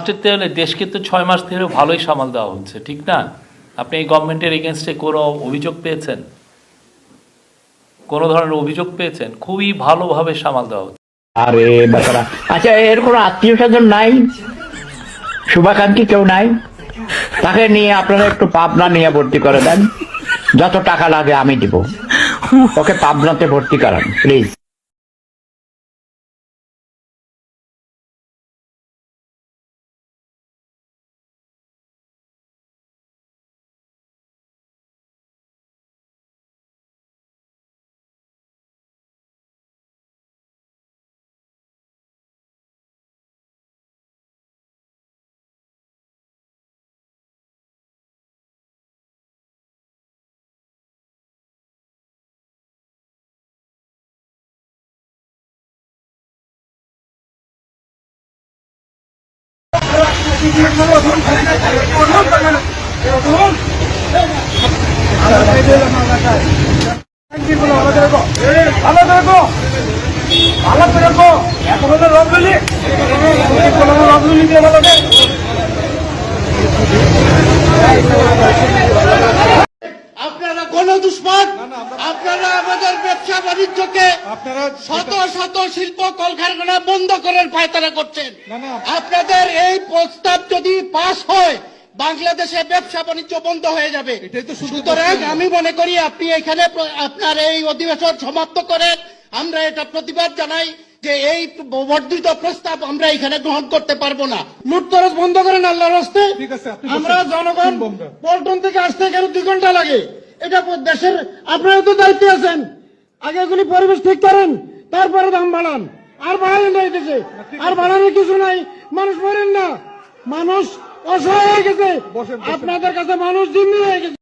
রাষ্ট্রের হলে দেশকে তো ছয় মাস ধরে ভালোই সামাল দেওয়া হচ্ছে, ঠিক না? আপনি এই গভর্নমেন্টের এগেনস্টে কোনো অভিযোগ পেয়েছেন? কোনো ধরনের অভিযোগ পেয়েছেন? খুবই ভালোভাবে সামাল দেওয়া হচ্ছে। আরে বেচারা আচ্ছা এর কোনো আত্মীয় স্বজন নাই? শুভাকাঙ্ক্ষী কেউ নাই? তাকে নিয়ে আপনারা একটু পাবনা নিয়ে ভর্তি করে দেন। যত টাকা লাগে আমি দিব। ওকে পাবনাতে ভর্তি করান প্লিজ ভালো থাকো ভালো থাকো এখন হলো রবলি রবলি দিয়ে ভালো থাকো আপনারা কোন দুশ্মন আপনারা আমাদের ব্যবসা বাণিজ্যকে শত শত শিল্প কলকারখানা বন্ধ করার পায়তারা করছেন। আপনাদের এই প্রস্তাব যদি পাস হয় বাংলাদেশে ব্যবসা বাণিজ্য বন্ধ হয়ে যাবে। সুতরাং আমি মনে করি আপনি এখানে আপনার এই অধিবেশন সমাপ্ত করেন। আমরা এটা প্রতিবাদ জানাই যে এই বর্ধিত প্রস্তাব আমরা এখানে গ্রহণ করতে পারব না। লুটতরস বন্ধ করেন আল্লাহর হস্তে। আমরা জনগণ পল্টন থেকে আসতে গেলে দুই ঘণ্টা লাগে। এটা দেশের আপনারা তো দায়িত্বে আছেন। আগে এগুলি পরিবেশ ঠিক করেন তারপরে দাম বাড়ান। আর বাড়ালেন না এই আর বাড়ানোর কিছু নাই। মানুষ মরেন না। মানুষ অসহায় হয়ে গেছে। আপনাদের কাছে মানুষ জিম্মি হয়ে গেছে।